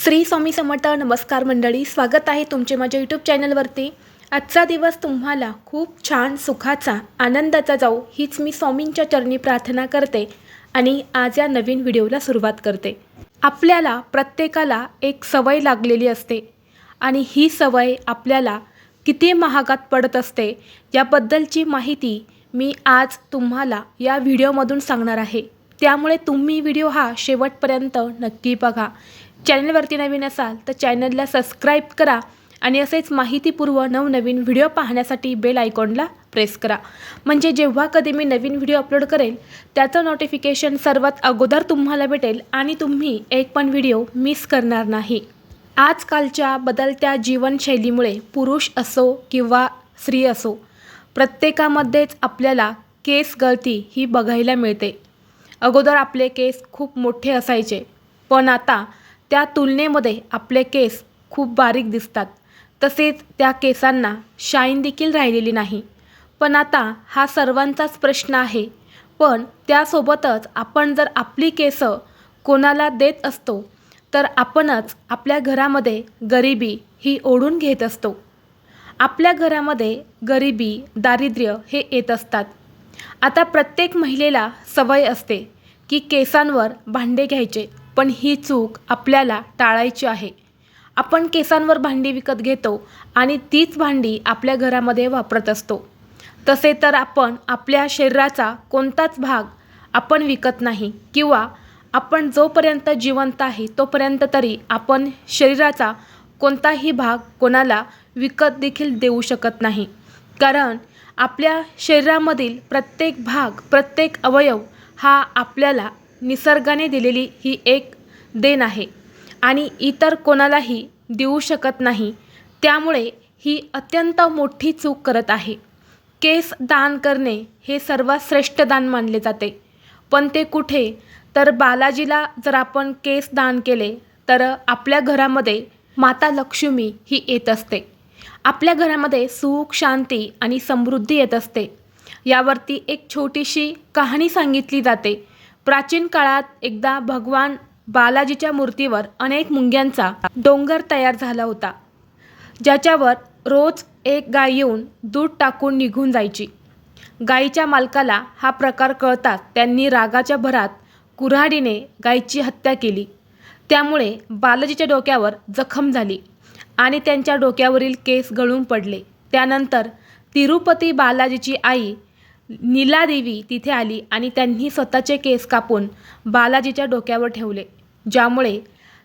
श्री स्वामी समर्थ नमस्कार मंडळी स्वागत आहे तुमचे माझ्या यूट्यूब चॅनलवरती आजचा दिवस तुम्हाला खूप छान सुखाचा आनंदाचा जाऊ हीच मी स्वामींच्या चरणी प्रार्थना करते आणि आज या नवीन व्हिडिओला सुरुवात करते. आपल्याला प्रत्येकाला एक सवय लागलेली असते आणि ही सवय आपल्याला किती महागात पडत असते याबद्दलची माहिती मी आज तुम्हाला या व्हिडिओमधून सांगणार आहे. त्यामुळे तुम्ही व्हिडिओ हा शेवटपर्यंत नक्की बघा. चॅनलवरती नवीन असाल तर चॅनलला सबस्क्राईब करा आणि असेच माहितीपूर्व नवनवीन व्हिडिओ पाहण्यासाठी बेल आयकॉनला प्रेस करा. म्हणजे जेव्हा कधी मी नवीन व्हिडिओ अपलोड करेल त्याचं नोटिफिकेशन सर्वात अगोदर तुम्हाला भेटेल आणि तुम्ही एक पण व्हिडिओ मिस करणार नाही. आजकालच्या बदलत्या जीवनशैलीमुळे पुरुष असो किंवा स्त्री असो प्रत्येकामध्येच आपल्याला केस गळती ही बघायला मिळते. अगोदर आपले केस खूप मोठे असायचे पण आता त्या तुलनेमध्ये आपले केस खूप बारीक दिसतात. तसेच त्या केसांना शाईन देखील राहिलेली नाही. पण आता हा सर्वांचाच प्रश्न आहे. पण त्यासोबतच आपण जर आपली केसं कोणाला देत असतो तर आपणच आपल्या घरामध्ये गरिबी ही ओढून घेत असतो. आपल्या घरामध्ये गरिबी दारिद्र्य हे येत असतात. आता प्रत्येक महिलेला सवय असते की केसांवर भांडे घ्यायचे. पण ही चूक आपल्याला टाळायची आहे. आपण केसांवर भांडी विकत घेतो आणि तीच भांडी आपल्या घरामध्ये वापरत असतो. तसे तर आपण आपल्या शरीराचा कोणताच भाग आपण विकत नाही किंवा आपण जोपर्यंत जिवंत आहे तोपर्यंत तरी आपण शरीराचा कोणताही भाग कोणाला विकत देखील देऊ शकत नाही. कारण आपल्या शरीरामधील प्रत्येक भाग प्रत्येक अवयव हा आपल्याला निसर्गाने दिलेली ही एक देण आहे. आणि इतर कोणालाही देऊ शकत नाही त्यामुळे ही अत्यंत मोठी चूक करत आहे. केस दान करणे हे सर्वात श्रेष्ठ दान मानले जाते. पण ते कुठे? तर बालाजीला जर आपण केस दान केले तर आपल्या घरामध्ये माता लक्ष्मी ही येत असते. आपल्या घरामध्ये सुख शांती आणि समृद्धी येत असते. यावरती एक छोटीशी कहाणी सांगितली जाते. प्राचीन काळात एकदा भगवान बालाजीच्या मूर्तीवर अनेक मुंग्यांचा डोंगर तयार झाला होता ज्याच्यावर रोज एक गाय येऊन दूध टाकून निघून जायची. गायीच्या मालकाला हा प्रकार कळताच त्यांनी रागाच्या भरात कुऱ्हाडीने गायीची हत्या केली. त्यामुळे बालाजीच्या डोक्यावर जखम झाली आणि त्यांच्या डोक्यावरील केस गळून पडले. त्यानंतर तिरुपती बालाजीची आई नीलादेवी तिथे आली आणि त्यांनी स्वतःचे केस कापून बालाजीच्या डोक्यावर ठेवले ज्यामुळे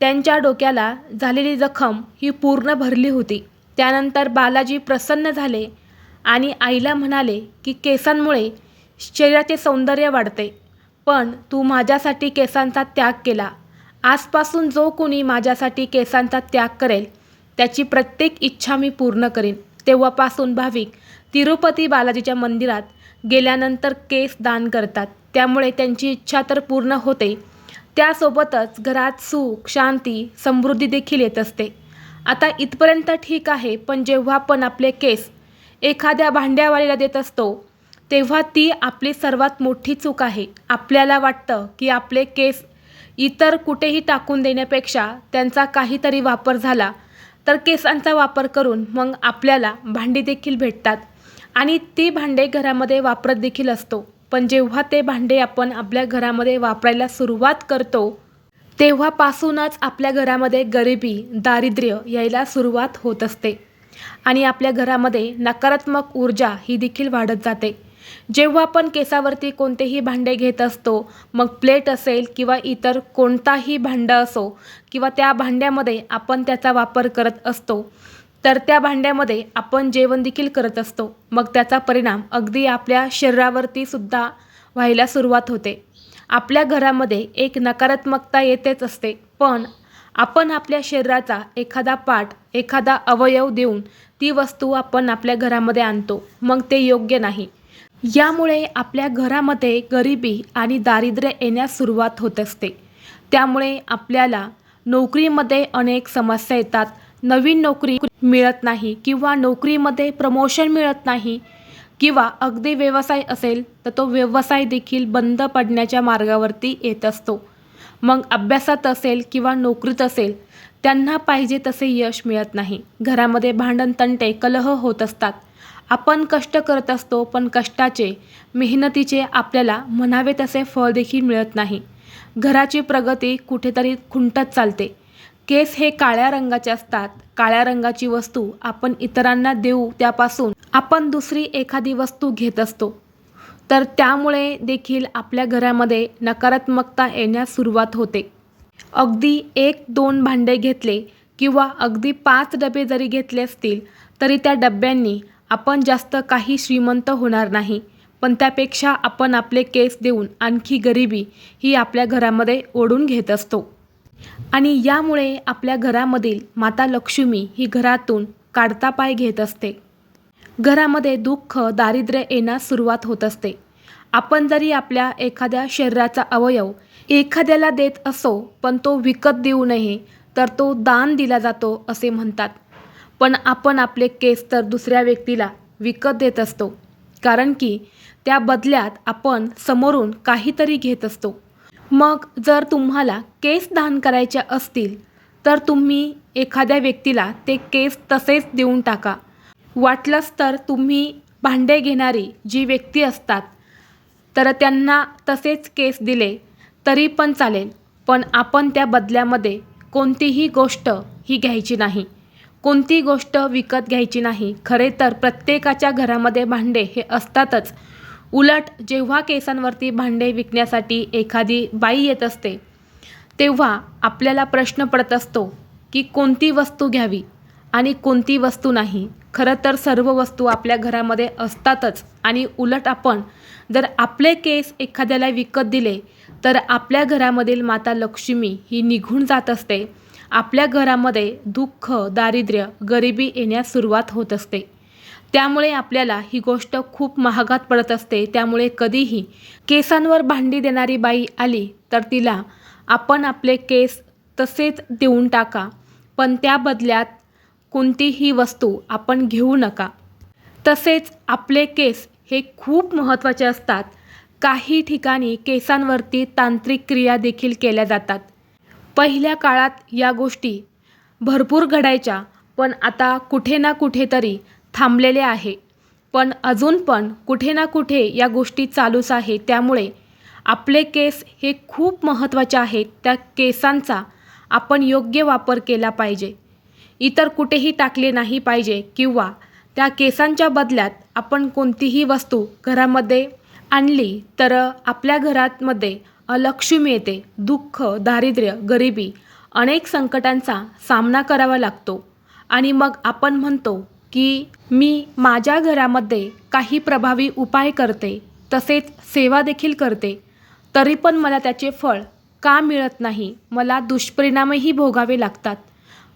त्यांच्या डोक्याला झालेली जखम ही पूर्ण भरली होती. त्यानंतर बालाजी प्रसन्न झाले आणि आईला म्हणाले की केसांमुळे शरीराचे सौंदर्य वाढते पण तू माझ्यासाठी केसांचा त्याग केला. आजपासून जो कोणी माझ्यासाठी केसांचा त्याग करेल त्याची प्रत्येक इच्छा मी पूर्ण करीन. तेव्हापासून भाविक तिरुपती बालाजीच्या मंदिरात गेल्यानंतर केस दान करतात. त्यामुळे त्यांची इच्छा तर पूर्ण होते. त्यासोबतच घरात सुख शांती समृद्धी देखील येत असते. आता इथपर्यंत ठीक आहे पण जेव्हा आपण आपले केस एखाद्या भांड्यावालीला देत असतो तेव्हा ती आपली सर्वात मोठी चूक आहे. आपल्याला वाटतं की आपले केस इतर कुठेही टाकून देण्यापेक्षा त्यांचा काहीतरी वापर झाला तर केसांचा वापर करून मग आपल्याला भांडी देखील भेटतात. आणि ती भांडे घरामध्ये वापरत देखील असतो. पण जेव्हा ते भांडे आपण आपल्या घरामध्ये वापरायला सुरुवात करतो तेव्हापासूनच आपल्या घरामध्ये गरिबी दारिद्र्य यायला सुरुवात होत असते. आणि आपल्या घरामध्ये नकारात्मक ऊर्जा ही देखील वाढत जाते. जेव्हा आपण केसावरती कोणतेही भांडे घेत असतो मग प्लेट असेल किंवा इतर कोणताही भांडं असो किंवा त्या भांड्यामध्ये आपण त्याचा वापर करत असतो तर त्या भांड्यामध्ये आपण जेवण देखील करत असतो. मग त्याचा परिणाम अगदी आपल्या शरीरावरती सुद्धा व्हायला सुरुवात होते. आपल्या घरामध्ये एक नकारात्मकता येतेच असते. पण आपण आपल्या शरीराचा एखादा पाठ एखादा अवयव देऊन ती वस्तू आपण आपल्या घरामध्ये आणतो. मग ते योग्य नाही. यामुळे आपल्या घरामध्ये गरिबी आणि दारिद्र्य येण्यास सुरुवात होत असते. त्यामुळे आपल्याला नोकरीमध्ये अनेक समस्या येतात. नवीन नोकरी मिळत नाही किंवा नोकरीमध्ये प्रमोशन मिळत नाही किंवा अगदी व्यवसाय असेल तर तो व्यवसाय देखील बंद पडण्याच्या मार्गावरती येत असतो. मग अभ्यासात असेल किंवा नोकरीत असेल त्यांना पाहिजे तसे यश मिळत नाही. घरामध्ये भांडण तंटे कलह होत असतात. आपण कष्ट करत असतो पण कष्टाचे मेहनतीचे आपल्याला म्हणावे तसे फळ देखील मिळत नाही. घराची प्रगती कुठेतरी खुंटत चालते. केस हे काळ्या रंगाचे असतात. काळ्या रंगाची वस्तू आपण इतरांना देऊ त्यापासून आपण दुसरी एखादी वस्तू घेत असतो. तर त्यामुळे देखील आपल्या घरामध्ये नकारात्मकता येण्यास सुरुवात होते. अगदी एक दोन भांडे घेतले किंवा अगदी पाच डबे जरी घेतले असतील तरी त्या डब्यांनी आपण जास्त काही श्रीमंत होणार नाही. पण त्यापेक्षा आपण आपले केस देऊन आणखी गरिबी ही आपल्या घरामध्ये ओढून घेत असतो. आणि यामुळे आपल्या घरामधील माता लक्ष्मी ही घरातून काढता पाय घेत असते. घरामध्ये दुःख दारिद्र्य येण्यास सुरुवात होत असते. आपण जरी आपल्या एखाद्या शरीराचा अवयव एखाद्याला देत असो पण तो विकत देऊ नये तर तो दान दिला जातो असे म्हणतात. पण आपण आपले केस तर दुसऱ्या व्यक्तीला विकत देत असतो कारण की त्या बदल्यात आपण समोरून काहीतरी घेत असतो. मग जर तुम्हाला केस दान करायचे असतील तर तुम्ही एखाद्या व्यक्तीला ते केस तसेच देऊन टाका. वाटलंच तर तुम्ही भांडे घेणारी जी व्यक्ती असतात तर त्यांना तसेच केस दिले तरी पण चालेल. पण आपण त्या बदल्यामध्ये कोणतीही गोष्ट ही घ्यायची नाही. कोणती गोष्ट विकत घ्यायची नाही. खरे तर प्रत्येकाच्या घरामध्ये भांडे हे असतातच. उलट जेव्हा केसांवरती भांडे विकण्यासाठी एखादी बाई येत असते तेव्हा आपल्याला प्रश्न पडत असतो की कोणती वस्तू घ्यावी आणि कोणती वस्तू नाही. खरं तर सर्व वस्तू आपल्या घरामध्ये असतातच आणि उलट आपण जर आपले केस एखाद्याला विकत दिले तर आपल्या घरामधील माता लक्ष्मी ही निघून जात असते. आपल्या घरामध्ये दुःख दारिद्र्य गरिबी येण्यास सुरुवात होत असते. त्यामुळे आपल्याला ही गोष्ट खूप महागात पडत असते. त्यामुळे कधीही केसांवर भांडी देणारी बाई आली तर तिला आपण आपले केस तसेच देऊन टाका पण त्या बदल्यात कोणतीही वस्तू आपण घेऊ नका. तसेच आपले केस हे खूप महत्त्वाचे असतात. काही ठिकाणी केसांवरती तांत्रिक क्रिया देखील केल्या जातात. पहिल्या काळात या गोष्टी भरपूर घडायच्या पण आता कुठे ना कुठेतरी थांबलेले आहे. पण अजून पण कुठे ना कुठे या गोष्टी चालूच आहे त्यामुळे आपले केस हे खूप महत्त्वाचे आहेत. त्या केसांचा आपण योग्य वापर केला पाहिजे. इतर कुठेही टाकले नाही पाहिजे किंवा त्या केसांच्या बदल्यात आपण कोणतीही वस्तू घरामध्ये आणली तर आपल्या घरामध्ये अलक्ष्मी येते दुःख दारिद्र्य गरिबी अनेक संकटांचा सामना करावा लागतो. आणि मग आपण म्हणतो की मी माझ्या घरामध्ये काही प्रभावी उपाय करते तसेच सेवा देखील करते. तरी पण मला त्याचे फळ का मिळत नाही मला दुष्परिणामही भोगावे लागतात.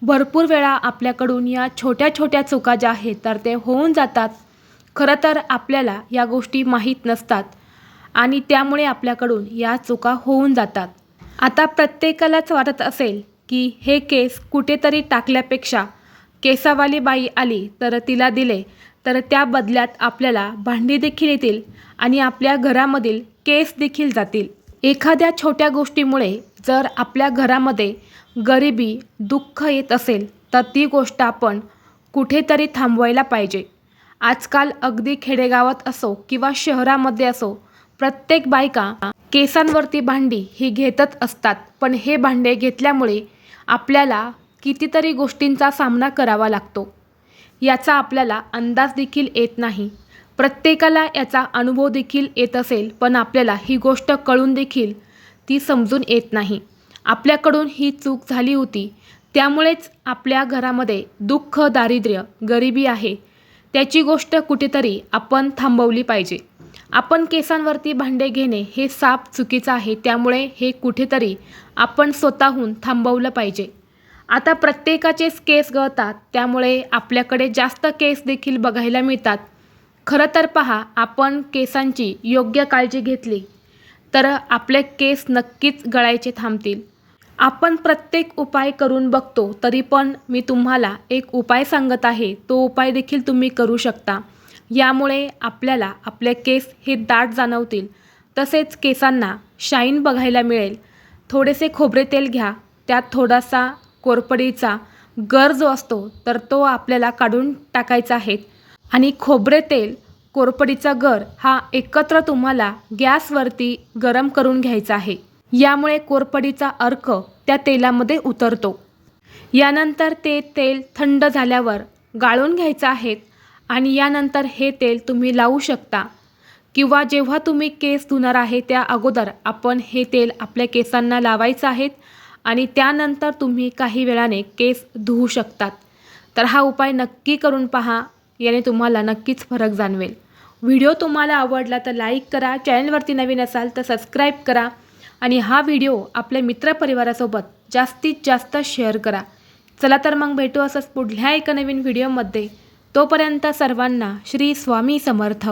भरपूर वेळा आपल्याकडून या छोट्या छोट्या चुका ज्या आहेत तर ते होऊन जातात. खरं तर आपल्याला या गोष्टी माहीत नसतात आणि त्यामुळे आपल्याकडून या चुका होऊन जातात. आता प्रत्येकालाच वाटत असेल की हे केस कुठेतरी टाकल्यापेक्षा केसावाली बाई आली तर तिला दिले. तर त्या बदल्यात आपल्याला भांडी देखील येतील आणि आपल्या घरामधील केस देखील जातील. एखाद्या छोट्या गोष्टीमुळे जर आपल्या घरामध्ये गरिबी दुःख येत असेल तर ती गोष्ट आपण कुठेतरी थांबवायला पाहिजे. आजकाल अगदी खेडेगावात असो किंवा शहरामध्ये असो प्रत्येक बायका केसांवरती भांडी ही घेतच असतात. पण हे भांडे घेतल्यामुळे आपल्याला कितीतरी गोष्टींचा सामना करावा लागतो. याचा आपल्याला अंदाज देखील येत नाही. प्रत्येकाला याचा अनुभव देखील येत असेल पण आपल्याला ही गोष्ट कळून देखील ती समजून येत नाही. आपल्याकडून ही चूक झाली होती. त्यामुळेच आपल्या घरामध्ये दुःख दारिद्र्य गरिबी आहे. त्याची गोष्ट कुठेतरी आपण थांबवली पाहिजे. आपण केसांवरती भांडे घेणे हे साप चुकीचं आहे. त्यामुळे हे कुठेतरी आपण स्वतःहून थांबवलं पाहिजे. आता प्रत्येकाचेच केस गळतात त्यामुळे आपल्याकडे जास्त केस देखील बघायला मिळतात. खरं तर पहा आपण केसांची योग्य काळजी घेतली तर आपले केस नक्कीच गळायचे थांबतील. आपण प्रत्येक उपाय करून बघतो तरी पण मी तुम्हाला एक उपाय सांगत आहे तो उपाय देखील तुम्ही करू शकता. यामुळे आपल्याला आपले केस हे दाट जाणवतील. तसेच केसांना शाईन बघायला मिळेल. थोडेसे खोबरे तेल घ्या त्यात थोडासा कोरपडीचा गर जो असतो तर तो आपल्याला काढून टाकायचा आहे. आणि खोबरे तेल कोरपडीचा गर हा एकत्र तुम्हाला गॅसवरती गरम करून घ्यायचा आहे. यामुळे कोरपडीचा अर्क त्या तेलामध्ये उतरतो. यानंतर ते तेल थंड झाल्यावर गाळून घ्यायचं आहे आणि यानंतर हे तेल तुम्ही लावू शकता. किंवा जेव्हा तुम्ही केस धुणार आहे त्या अगोदर आपण हे तेल आपल्या केसांना लावायचं आहेत आणि त्यानंतर तुम्ही काही वेळाने केस धुवू शकतात. तर हा उपाय नक्की करून पहा याने तुम्हाला नक्कीच फरक जाणवेल. व्हिडिओ तुम्हाला आवडला तर लाईक करा चॅनलवरती नवीन असाल तर सबस्क्राईब करा आणि हा व्हिडिओ आपल्या मित्रपरिवारासोबत जास्तीत जास्त शेअर करा. चला तर मग भेटू असंच पुढल्या एका नवीन व्हिडिओमध्ये. तोपर्यंत सर्वांना श्री स्वामी समर्थ.